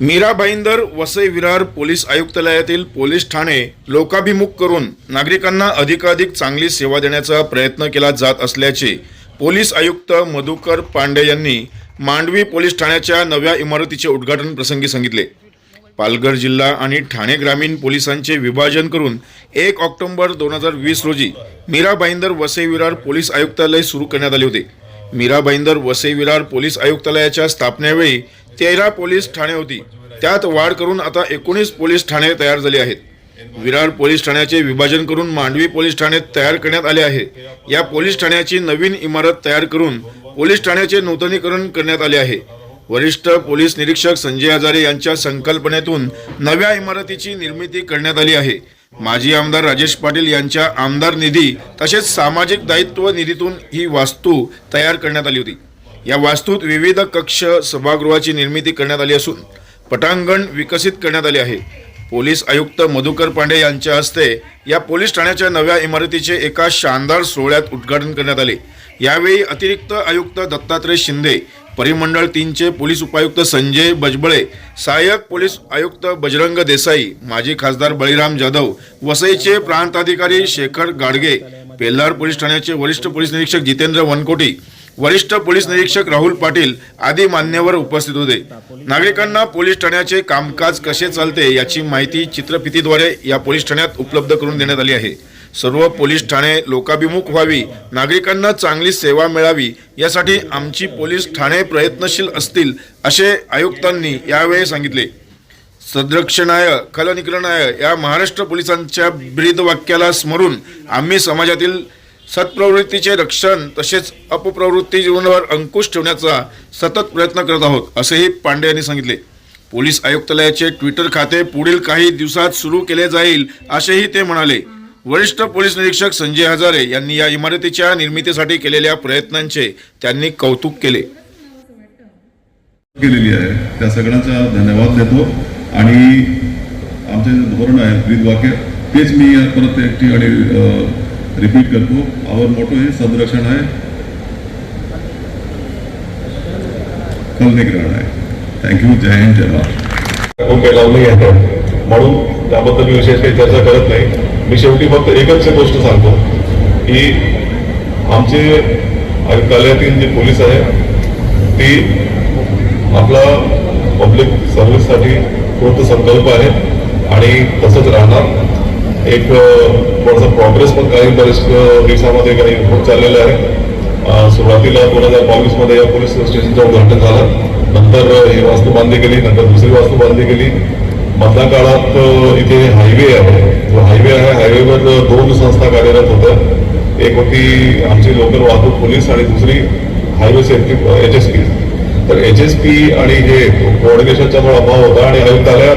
Mira Bhayandar Vasai Virar police आयुक्तालयातील police ठाणे लोकाभिमुख करून नागरिकांना अधिकाधिक चांगली सेवा देण्याचा प्रयत्न केला जात असल्याचे पोलीस आयुक्त मधुकर पांडे यांनी मांडवी पोलीस ठाण्याच्या नव्या इमारतीचे उद्घाटन प्रसंगी सांगितले. पालघर जिल्हा आणि ठाणे ग्रामीण पोलिसांचे विभाजन करून एक ऑक्टोबर दोन हजार वीस रोजी मीरा भाईंदर वसई विरार पोलीस आयुक्तालय सुरू करण्यात आले होते. मीरा भाईंदर वसई विरार पोलीस आयुक्तालयाच्या स्थापनेवेळी तेरा पोलीस ठाणे होती. त्यात वाढ करून आता एकोणीस पोलीस ठाणे तयार झाले आहेत. विरार पोलीस ठाण्याचे विभाजन करून मांडवी पोलीस ठाणे तयार करण्यात आले आहे. या पोलीस ठाण्याची नवीन इमारत तयार करून पोलीस ठाण्याचे नूतनीकरण करण्यात आले आहे. वरिष्ठ पोलीस निरीक्षक संजय हजारे यांच्या संकल्पनेतून नव्या इमारतीची निर्मिती करण्यात आली आहे. माजी आमदार राजेश पाटील यांच्या आमदार निधी तसेच सामाजिक दायित्व निधीतून ही वास्तू तयार करण्यात आली होती. या वास्तूत विविध कक्ष सभागृहाची निर्मिती करण्यात आली असून पटांगण विकसित करण्यात आले आहे. पोलीस आयुक्त मधुकर पांडे यांच्या हस्ते या पोलीस ठाण्याच्या नव्या इमारतीचे एका शानदार सोहळ्यात उद्घाटन करण्यात आले. यावेळी अतिरिक्त आयुक्त दत्तात्रय शिंदे परिमंडळ तीनचे पोलीस उपायुक्त संजय बजबळे सहाय्यक पोलीस आयुक्त बजरंग देसाई माजी खासदार बळीराम जाधव वसईचे प्रांताधिकारी शेखर गाडगे पेल्लार पोलीस ठाण्याचे वरिष्ठ पोलीस निरीक्षक जितेंद्र वनकोटी वरिष्ठ पोलीस निरीक्षक राहुल पाटील आदी मान्यवर उपस्थित होते. नागरिकांना पोलीस ठाण्याचे कामकाज कसे चालते याची माहिती चित्रफितीद्वारे या पोलीस ठाण्यात उपलब्ध करून देण्यात आली आहे. सर्व पोलीस ठाणे लोकाभिमुख व्हावी नागरिकांना चांगली सेवा मिळावी यासाठी आमची पोलीस ठाणे प्रयत्नशील असतील असे आयुक्तांनी यावेळी सांगितले. संरक्षणाय खलनिकरणाय या महाराष्ट्र पोलिसांच्या ब्रीद वाक्याला स्मरून आम्ही समाजातील सत्प्रवृत्तीचे रक्षण तसेच अपप्रवृत्ती जीवनावर अंकुश ठेवण्याचा सतत प्रयत्न करत आहोत असेही पांडे यांनी सांगितले. पोलीस आयुक्तालयाचे ट्विटर खाते पुढील काही दिवसात सुरू केले जाईल असेही ते म्हणाले. वरिष्ठ पोलीस निरीक्षक संजय हजारे यांनी या इमारतीच्या निर्मितीसाठी केलेल्या प्रयत्नांचे त्यांनी कौतुक केले. केलेली आहे. त्या सगळ्यांचा धन्यवाद देतो. आणि आमचे जे धोरण आहे ब्रीद वाक्य तेच मी परत एक ठिकाणी रिपीट करतो. आवर मोटो हे संरक्षण आहे खलनिग्रहण आहे थँक्यू जय हिंद जय महाराष्ट्र आहे. म्हणून त्याबद्दल मी विशेष काही चर्चा करत नाही. मी शेवटी फक्त एकच गोष्ट सांगतो की आमचे आयुक्तालयातील जे पोलीस आहे ती आपला पब्लिक सर्व्हिससाठी पूर्ण संकल्प आहे आणि तसंच राहणार. एक थोडासा प्रोग्रेस पण काही बरेच दिवसामध्ये काही होत चाललेलं आहे. सुरुवातीला दोन हजार बावीसमध्ये या पोलीस स्टेशनचं उद्घाटन झालं. नंतर ही वास्तू बांधली गेली नंतर दुसरी वास्तू बांधली गेली मधल्या काळात इथे हायवे आहे. जो हायवे आहे हायवेवर दोन संस्था कार्यरत होत्या. एक होती आमची लोकल वाहतूक पोलीस आणि दुसरी highway safety H S P. तर एच एस पी आणि हे कोऑर्डिनेशनचा जो अभाव होता आणि आयुक्तालयात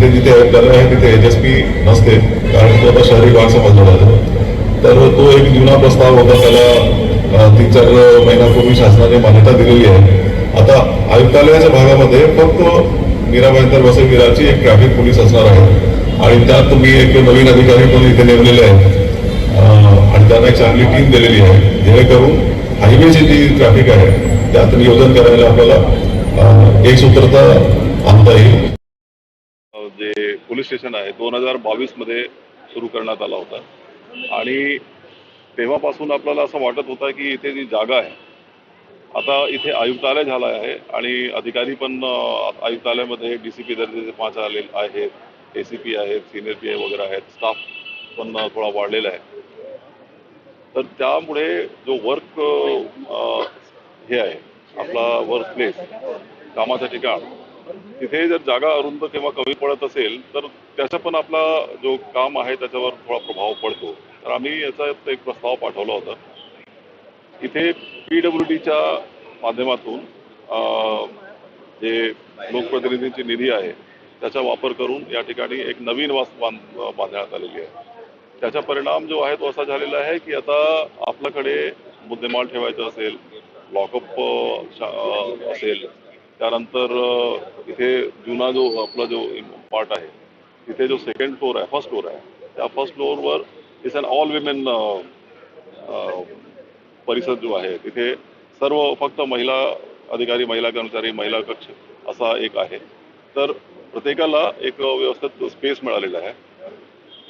जिथे जिथे आयुक्तालय आहे तिथे एच एस पी नसते. कारण तो आता शहरी भाग समजला जातो. तर तो एक जुना प्रस्ताव होता त्याला तीन चार महिन्यापूर्वी शासनाने मान्यता दिलेली आहे. आता आयुक्तालयाच्या भागामध्ये फक्त मीरा वसई विराची एक ट्रॅफिक पोलीस असणार आहे. आणि त्यात तुम्ही एक नवीन अधिकारी पण इथे नेमलेले आहेत. आणि त्यांना एक चांगली टीम दिलेली आहे. जेणेकरून हायवेची जी ट्रॅफिक आहे त्यात नियोजन करायला आपल्याला एक सूत्रता आणता येईल. जे पोलीस स्टेशन आहे दोन हजार बावीसमध्ये सुरू करण्यात आला होता. आणि तेव्हापासून आपल्याला असं वाटत होता की इथे जी जागा आहे आता इथे आयुक्तालय झालं आहे आणि अधिकारी पण आयुक्तालयामध्ये डी सी पी दर्जाचे पाच आले आहेत ए सी पी आहेत सिनियर पी आय वगैरे आहेत स्टाफ पण थोडा वाढलेला आहे. तर त्यामुळे जो वर्क हे आहे आपला वर्क प्लेस कामाचं ठिकाण तिथे जर जागा अरुंद किंवा कमी पडत असेल तर त्याचा पण आपला जो काम आहे त्याच्यावर थोडा प्रभाव पडतो. तर आम्ही याचा एक प्रस्ताव पाठवला होता. इथे पी डब्ल्यू डीच्या माध्यमातून जे लोकप्रतिनिधींची निधी आहे त्याचा वापर करून या ठिकाणी एक नवीन वास बांध बांधण्यात आलेली आहे. त्याचा परिणाम जो आहे तो असा झालेला आहे की आता आपल्याकडे मुद्देमाल ठेवायचा असेल लॉकअप असेल त्यानंतर इथे जुना जो आपला जो पार्ट आहे तिथे जो सेकंड फ्लोर आहे फर्स्ट फ्लोर आहे त्या फर्स्ट फ्लोअरवर इट्स अन ऑल विमेन परिसर जो आहे तिथे सर्व फक्त महिला अधिकारी महिला कर्मचारी महिला कक्ष असा एक आहे. तर प्रत्येकाला एक व्यवस्थित स्पेस मिळालेला आहे.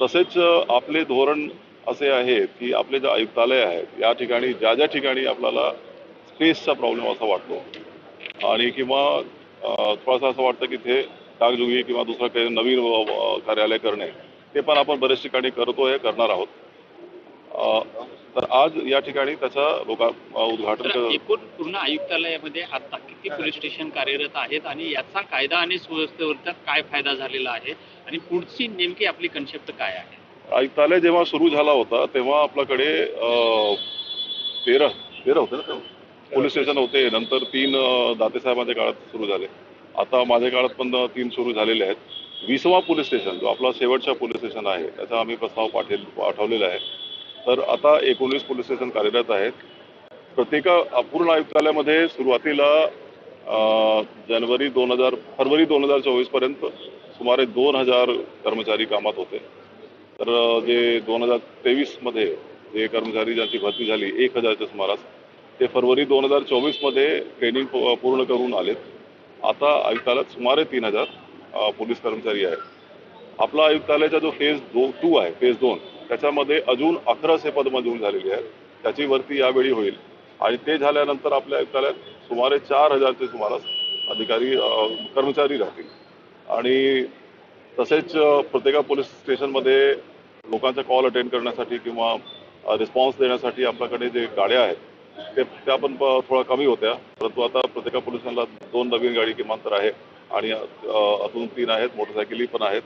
तसेच आपले धोरण असे आहे की आपले जे आयुक्तालय आहेत या ठिकाणी ज्या ज्या ठिकाणी आपल्याला स्पेसचा प्रॉब्लेम असा वाटतो आणि किंवा थोडासा असं वाटतं की ते डागडुगी किंवा दुसरं काही नवीन कार्यालय करणे ते पण आपण बरेच ठिकाणी करतोय करणार आहोत. तर आज या ठिकाणी त्याचा लोका उद्घाटन एकूण पूर्ण आयुक्तालयामध्ये आता किती पोलीस स्टेशन कार्यरत आहेत आणि याचा कायदा आणि सुव्यवस्थेवरचा काय फायदा झालेला आहे? आणि पुढची नेमकी आपली कन्सेप्ट काय आहे? आयुक्तालय जेव्हा सुरू झाला होता तेव्हा आपल्याकडे तेरा तेरा होते ना तेव्हा? पोलीस स्टेशन होते. नंतर तीन अ, दातेसाहेबांच्या काळात सुरू झाले. आता माझ्या काळात पण तीन सुरू झालेले आहेत. विसवा पोलीस स्टेशन जो आपला शेवटचा पोलीस स्टेशन आहे त्याचा आम्ही प्रस्ताव पाठेल पाठवलेला आहे. तर आता एकोणीस पोलीस स्टेशन कार्यरत आहेत. प्रत्येका अपूर्ण आयुक्तालयामध्ये सुरुवातीला जानेवारी दोन हजार फरवरी दोन हजार चोवीसपर्यंत सुमारे दोन हजार कर्मचारी कामात होते. तर जे दोन हजार तेवीसमध्ये जे कर्मचारी ज्यांची भरती झाली एक हजारच्या सुमारास ते फरवरी दोन हजार चोवीसमध्ये ट्रेनिंग पूर्ण करून आलेत. आता आयुक्तालयात सुमारे तीन हजार पोलीस कर्मचारी आहेत. आपला आयुक्तालयाचा जो फेज दो टू आहे फेज दोन त्याच्यामध्ये अजून अकराशे पद मंजूर झालेली आहेत. त्याची भरती यावेळी होईल. आणि ते झाल्यानंतर आपल्या आयुक्तालयात सुमारे चार हजारचे सुमारास अधिकारी कर्मचारी राहतील. आणि तसेच प्रत्येका पोलीस स्टेशनमध्ये लोकांचा कॉल अटेंड करण्यासाठी किंवा रिस्पॉन्स देण्यासाठी आपल्याकडे जे गाड्या आहेत ते त्या पण थोडा कमी होत्या. परंतु आता प्रत्येका पोलिसांना दोन नवीन गाडी किमान तर आहे. आणि अजून तीन आहेत मोटरसायकली पण आहेत.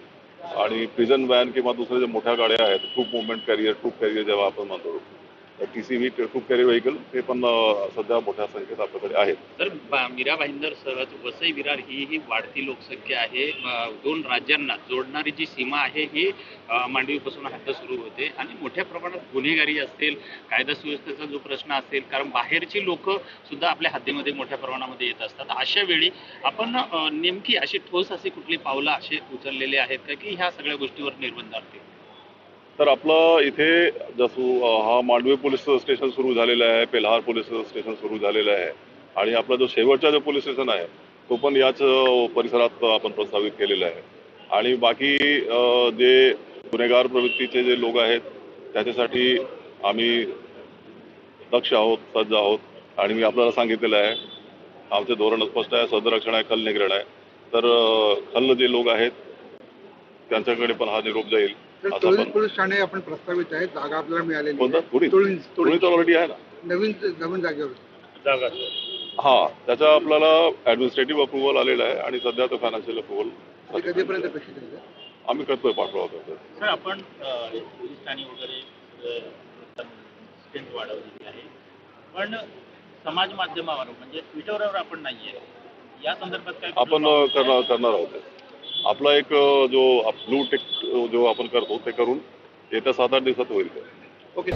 आणि प्रिझन व्हॅन किंवा दुसऱ्या ज्या मोठ्या गाड्या आहेत troop movement carrier troop carrier जेव्हा आपण म्हणतो T C V troop vehicle ते पण सध्या मोठ्या संख्येत आपल्याकडे आहेत. तर मीरा भाईंदर सहज वसई विरार ही ही वाढती लोकसंख्या आहे. दोन राज्यांना जोडणारी जी सीमा आहे ही मांडवीपासून हद्द सुरू होते. आणि मोठ्या प्रमाणात गुन्हेगारी असेल कायदा सुव्यवस्थेचा जो प्रश्न असेल कारण बाहेरची लोक सुद्धा आपल्या हद्दीमध्ये मोठ्या प्रमाणामध्ये येत असतात. अशा वेळी आपण नेमकी अशी ठोस अशी कुठली पावलं असे उचललेले आहेत का की ह्या सगळ्या गोष्टीवर निर्बंध असतील तर आपलं इथे जसं हा मांडवी पोलीस स्टेशन सुरू झालेलं आहे पेल्हार पोलीस स्टेशन सुरू झालेलं आहे आणि आपला जो शेवटचा जो पोलीस स्टेशन आहे तो पण याच परिसरात आपण प्रस्तावित केलेला आहे. आणि बाकी जे गुन्हेगार प्रवृत्तीचे जे लोक आहेत त्याच्यासाठी आम्ही दक्ष आहोत सज्ज आहोत आणि मी आपल्याला सांगितलेलं आहे आमचे धोरण स्पष्ट आहे सदरक्षण आहे खल निग्रहण आहे. तर खल्ल जे लोक आहेत त्यांच्याकडे पण हा निरोप जाईल. आपण पोलीस ठाणे आपण प्रस्तावित आहे जागा आपल्याला मिळालेली तर ऑलरेडी आहे ना. नवीन नवीन जागेवर. जागा. हा त्याचा आपल्याला ऍडमिनिस्ट्रेटिव्ह अप्रुव्हल आलेला आहे आणि सध्या तो फायनान्शियल अप्रुव्हल कधीपर्यंत अपेक्षित आहे? आम्ही करतोय पाठपुरावा करतोय सर आपण पोलीस ठाणे वगैरे स्ट्रेंथ वाढवलेली आहे. पण समाज माध्यमावर म्हणजे ट्विटरवर आपण नाहीये. या संदर्भात काय आपण करणार करणार आहोत. आपला एक जो ब्लू टेक जो आपण करतो ते करून येत्या सात आठ दिवसात होईल ओके